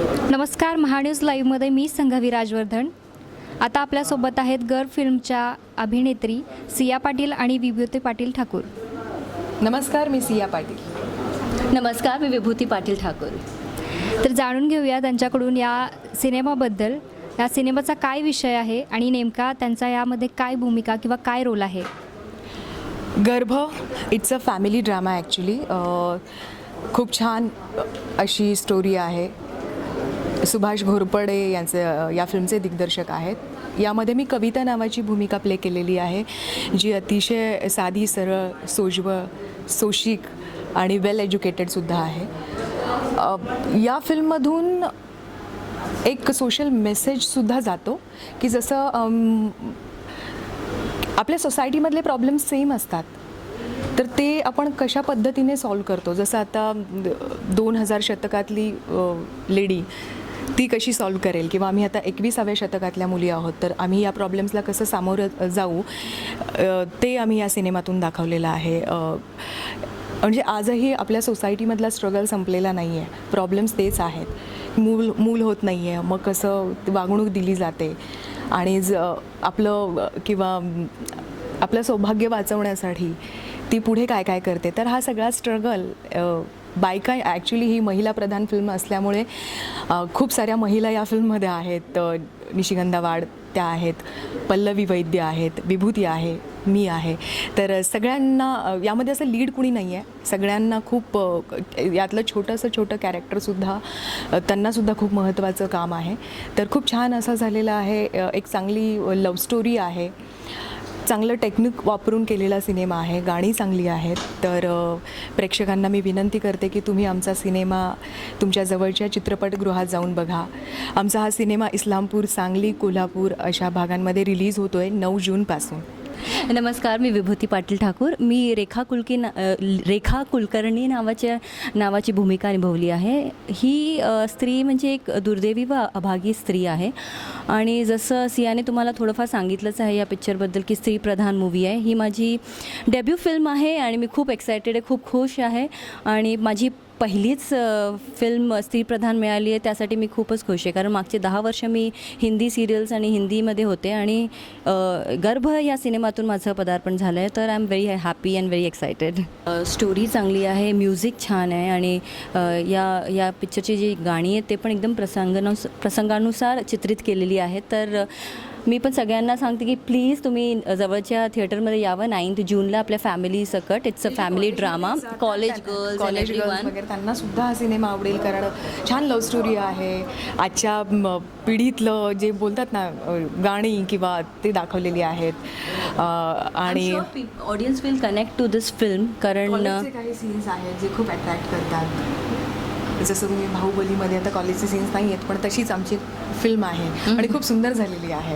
नमस्कार महान्यूज लाईव्हमध्ये मी संघवी राजवर्धन. आता आपल्यासोबत आहेत गर फिल्मच्या अभिनेत्री सिया पाटील आणि विभूती पाटील ठाकूर. नमस्कार मी सिया पाटील. नमस्कार मी विभूती पाटील ठाकूर. तर जाणून घेऊया त्यांच्याकडून या सिनेमाबद्दल. या सिनेमाचा काय विषय आहे आणि नेमका त्यांचा यामध्ये काय भूमिका किंवा काय रोल आहे? Garbh it's a family drama actually खूप छान अशी स्टोरी आहे. सुभाष घोरपडे यांचे या फिल्मचे दिग्दर्शक आहेत. यामध्ये मी कविता नावाची भूमिका प्ले केलेली आहे जी अतिशय साधी सरळ सोज्व सोशिक आणि वेल एज्युकेटेडसुद्धा आहे. या फिल्ममधून एक सोशल मेसेजसुद्धा जातो की जसं आपल्या सोसायटीमधले प्रॉब्लेम्स सेम असतात. तर ते आपण कशा पद्धतीने सॉल्व करतो? जसं आता दोन हजार शतकातली लेडी ती कशी सॉल्व करेल? किंवा आम्ही आता एकविसाव्या शतकातल्या मुली आहोत तर आम्ही या प्रॉब्लेम्सला कसं सामोरं जाऊ ते आम्ही या सिनेमातून दाखवलेलं आहे. म्हणजे आजही आपल्या सोसायटीमधला स्ट्रगल संपलेला नाही आहे प्रॉब्लेम्स तेच आहेत. मूल मूल होत नाही आहे मग कसं वागणूक दिली जाते? आणि ज आपलं किंवा आपलं सौभाग्य वाचवण्यासाठी ती पुढे काय काय करते? तर हा सगळा स्ट्रगल बायका ॲक्च्युली ही महिला प्रधान फिल्म असल्यामुळे खूप साऱ्या महिला या फिल्ममध्ये आहेत. निशिगंधा वाड त्या आहेत पल्लवी वैद्य आहेत विभूती आहे मी आहे. तर सगळ्यांना यामध्ये असं लीड कुणी नाही आहे सगळ्यांना खूप यातलं छोटंसं छोटं कॅरेक्टरसुद्धा त्यांनासुद्धा खूप महत्त्वाचं काम आहे. तर खूप छान असं झालेलं आहे. एक चांगली लव्ह स्टोरी आहे. चांगलं टेक्निक वापरून केलेला सिनेमा आहे गाणी चांगली आहेत. तर प्रेक्षकांना मी विनंती करते की तुम्ही आमचा सिनेमा तुमच्या जवळच्या चित्रपटगृहात जाऊन बघा. आमचा हा सिनेमा इस्लामपूर सांगली कोल्हापूर अशा भागांमध्ये रिलीज होतो आहे नऊ जूनपासून. नमस्कार मी विभूती पाटील ठाकूर. मी रेखा कुलकी ना रेखा कुलकर्णी नावाच्या नावाची भूमिका निभवली आहे. ही स्त्री म्हणजे एक दुर्दैवी व अभागी स्त्री आहे. आणि जसं सियाने तुम्हाला थोडंफार सांगितलंच आहे या पिक्चरबद्दल की स्त्री प्रधान मूवी आहे. ही माझी डेब्यू फिल्म आहे आणि मी खूप एक्सायटेड आहे खूप खुश आहे. आणि माझी पहिलीच फिल्म स्त्रीप्रधान मिळाली आहे त्यासाठी मी खूपच खुश आहे. कारण मागचे दहा वर्ष मी हिंदी सिरियल्स आणि हिंदीमध्ये होते आणि गर्भ या सिनेमातून माझं पदार्पण झालं आहे तर I am very happy and very excited story चांगली आहे म्युझिक छान आहे आणि या या पिक्चरची जी गाणी आहेत ते पण एकदम प्रसंगानुस प्रसंगानुसार चित्रित केलेली आहेत. तर मी पण सगळ्यांना सांगते की प्लीज तुम्ही जवळच्या थिएटरमध्ये यावं. नाईन्थ जूनला आपल्या फॅमिली सकट. It's a family drama college girls college girls वगैरे त्यांना सुद्धा हा सिनेमा आवडेल कारण छान लव्ह स्टोरी आहे. आजच्या पिढीतलं जे बोलतात ना गाणी किंवा ते दाखवलेली आहेत. आणि audience will connect to this film कारण काही सीन्स आहेत जे खूप अट्रॅक्ट करतात. जसं तुम्ही बाहुबलीमध्ये आता कॉलेजचे सीन्स नाही आहेत पण तशीच आमची फिल्म आहे. आणि खूप सुंदर झालेली आहे.